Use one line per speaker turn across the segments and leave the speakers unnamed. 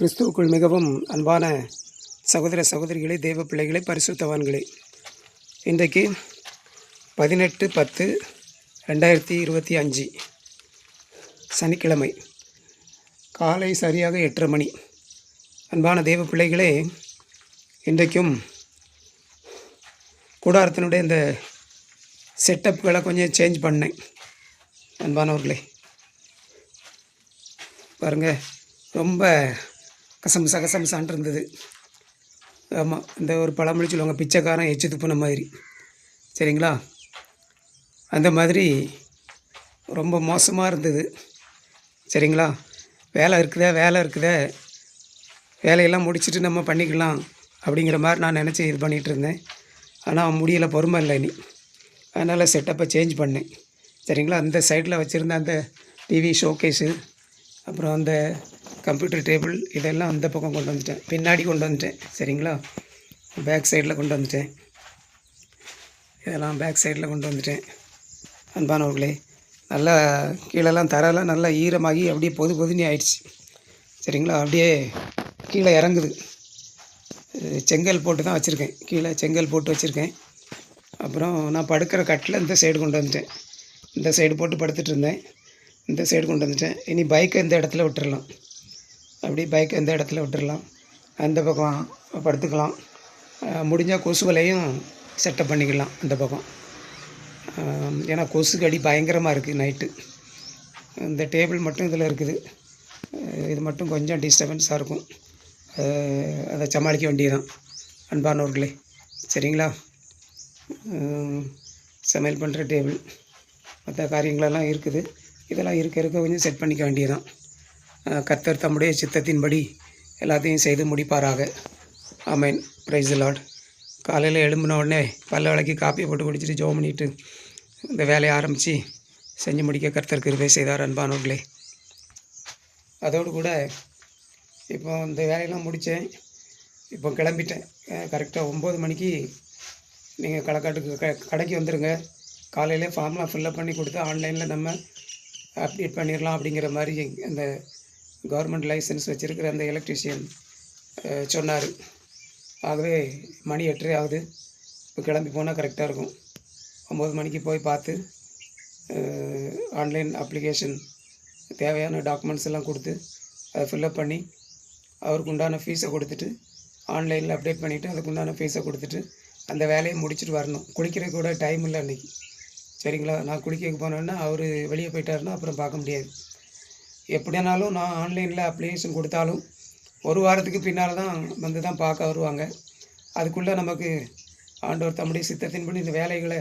கிறிஸ்துவுக்குள் மிகவும் அன்பான சகோதர சகோதரிகளே தேவ பிள்ளைகளே பரிசுத்தவான்களே. இன்றைக்கு பதினெட்டு பத்து ரெண்டாயிரத்தி இருபத்தி அஞ்சு சனிக்கிழமை. காலை சரியாக எட்டரை மணி. அன்பான தேவ பிள்ளைகளே இன்றைக்கும் கூடாரத்தினுடைய இந்த செட்டப்புகளை கொஞ்சம் சேஞ்ச் பண்ணேன். அன்பானவர்களே. பாருங்கள் ரொம்ப கசமுசா கசமுசான் இருந்தது. ஆமாம் இந்த ஒரு பழமொழி சொல்லுவாங்க பிச்சைக்காரன் எச்சு துப்புன மாதிரி. சரிங்களா? அந்த மாதிரி ரொம்ப மோசமாக இருந்தது. சரிங்களா? வேலை இருக்குதே வேலை இருக்குதே? வேலையெல்லாம் முடிச்சுட்டு நம்ம பண்ணிக்கலாம் அப்படிங்கிற மாதிரி நான் நினச்சி இது பண்ணிகிட்டு இருந்தேன். ஆனால் முடியலை பொறுமை இல்லை நீ அதனால் செட்டப்பை சேஞ்ச் பண்ணேன். சரிங்களா? அந்த சைடில் வச்சுருந்த அந்த டிவி ஷோகேஸு அப்புறம் அந்த கம்ப்யூட்டர் டேபிள் இதெல்லாம் அந்த பக்கம் கொண்டு வந்துட்டேன். பின்னாடி கொண்டு வந்துட்டேன். சரிங்களா? பேக் சைடில் கொண்டு வந்துட்டேன். இதெல்லாம் பேக் சைடில் கொண்டு வந்துட்டேன். அன்பானவர்களே நல்லா கீழெல்லாம் தரெல்லாம் நல்லா ஈரமாகி அப்படியே பொது பொதுனி ஆயிடுச்சு. சரிங்களா? அப்படியே கீழே இறங்குது. செங்கல் போட்டு தான் வச்சுருக்கேன். கீழே செங்கல் போட்டு வச்சுருக்கேன். அப்புறம் நான் படுக்கிற கட்டில் இந்த சைடு கொண்டு வந்துட்டேன். இந்த சைடு போட்டு படுத்துட்டு இருந்தேன். இந்த சைடு கொண்டு வந்துட்டேன். இனி பைக்கை இந்த இடத்துல விட்டுறலாம். அப்படி பைக் எந்த இடத்துல விட்டுறலாம் அந்த பக்கம் படுத்துக்கலாம். முடிஞ்சால் கொசு வலையும் செட்டப் பண்ணிக்கலாம் அந்த பக்கம். ஏன்னா கொசு கடி பயங்கரமாக இருக்குது நைட்டு இந்த டேபிள் மட்டும் இதில் இருக்குது. இது மட்டும் கொஞ்சம் டிஸ்டர்பன்ஸாக இருக்கும். அதை சமாளிக்க வேண்டியதுதான். அன்பானவர்களே சரிங்களா? சமையல் பண்ணுற டேபிள் மற்ற காரியங்களெல்லாம் இருக்குது. இதெல்லாம் இருக்க இருக்க கொஞ்சம் செட் பண்ணிக்க வேண்டியது தான் கர்த்தர் தம்முடைய சித்தத்தின்படி எல்லாத்தையும் செய்து முடிப்பாராக. ஆமேன். ப்ரைஸ் லார்ட் காலையில் எழும்பின உடனே பல்ல விளக்கி காப்பி போட்டு குடிச்சிட்டு ஜோம் பண்ணிட்டு இந்த வேலையை ஆரம்பித்து செஞ்சு முடிக்க கர்த்தர் கிருபை செய்தார் அன்பானவர்களே. அதோடு கூட இப்போ இந்த வேலையெல்லாம் முடித்தேன் இப்போ கிளம்பிட்டேன். கரெக்டாக ஒம்பது மணிக்கு நீங்கள் களக்காட்டுக்கு க கடைக்கு வந்துடுங்க காலையிலே ஃபார்ம்லாம் ஃபில்லப் பண்ணி கொடுத்து ஆன்லைனில் நம்ம அப்டேட் பண்ணிடலாம் அப்படிங்கிற மாதிரி அந்த கவர்மெண்ட் லைசன்ஸ் வச்சுருக்கிற அந்த எலக்ட்ரிஷியன் சொன்னார். ஆகவே மணி எட்டரை ஆகுது. இப்போ கிளம்பி போனால் கரெக்டாக இருக்கும். ஒம்பது மணிக்கு போய் பார்த்து ஆன்லைன் அப்ளிகேஷன் தேவையான டாக்குமெண்ட்ஸ் எல்லாம் கொடுத்து அதை ஃபில்லப் பண்ணி அவருக்கு உண்டான ஃபீஸை கொடுத்துட்டு ஆன்லைனில் அப்டேட் பண்ணிவிட்டு அதுக்கு உண்டான ஃபீஸை கொடுத்துட்டு அந்த வேலையை முடிச்சுட்டு வரணும். குளிக்கிறதுக்கு கூட டைம் இல்லை அன்றைக்கி சரிங்களா? நான் குளிக்க போனேன்னா அவர் வெளியே போயிட்டாருன்னா அப்புறம் பார்க்க முடியாது. எப்படினாலும் நான் ஆன்லைனில் அப்ளிகேஷன் கொடுத்தாலும் ஒரு வாரத்துக்கு பின்னால் தான் வந்து தான் பார்க்க வருவாங்க. அதுக்குள்ளே நமக்கு ஆண்டவர் தம்முடைய சித்தத்தின்படி இந்த வேலைகளை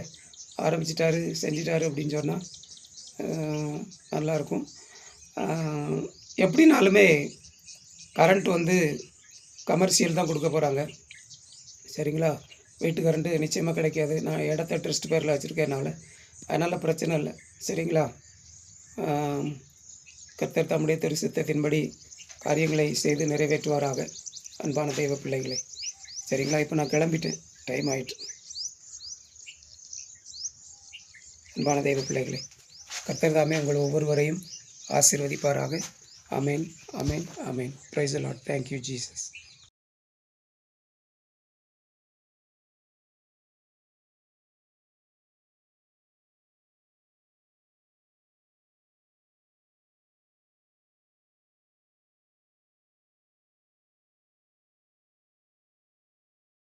ஆரம்பிச்சிட்டாரு செஞ்சிட்டாரு அப்படின்னு சொன்னால் நல்லாயிருக்கும். எப்படினாலுமே கரண்ட் வந்து கமர்ஷியல் தான் கொடுக்க போகிறாங்க சரிங்களா? வீட்டு கரண்ட்டு நிச்சயமாக கிடைக்காது. நான் இடத்த ட்ரஸ்ட் பேரில் வச்சுருக்கேனால அதனால் பிரச்சனை இல்லை. சரிங்களா? கர்த்தர் தம்முடைய திருசித்தத்தின்படி காரியங்களை செய்து நிறைவேற்றுவாராக. அன்பான தெய்வ பிள்ளைகளை சரிங்களா? இப்போ நான் கிளம்பிட்டேன். டைம் ஆயிட்டு. அன்பான தெய்வ பிள்ளைகளை கர்த்தர் தாமே உங்கள் ஒவ்வொருவரையும் ஆசிர்வதிப்பாராக. Amen amen amen praise Lord thank you Jesus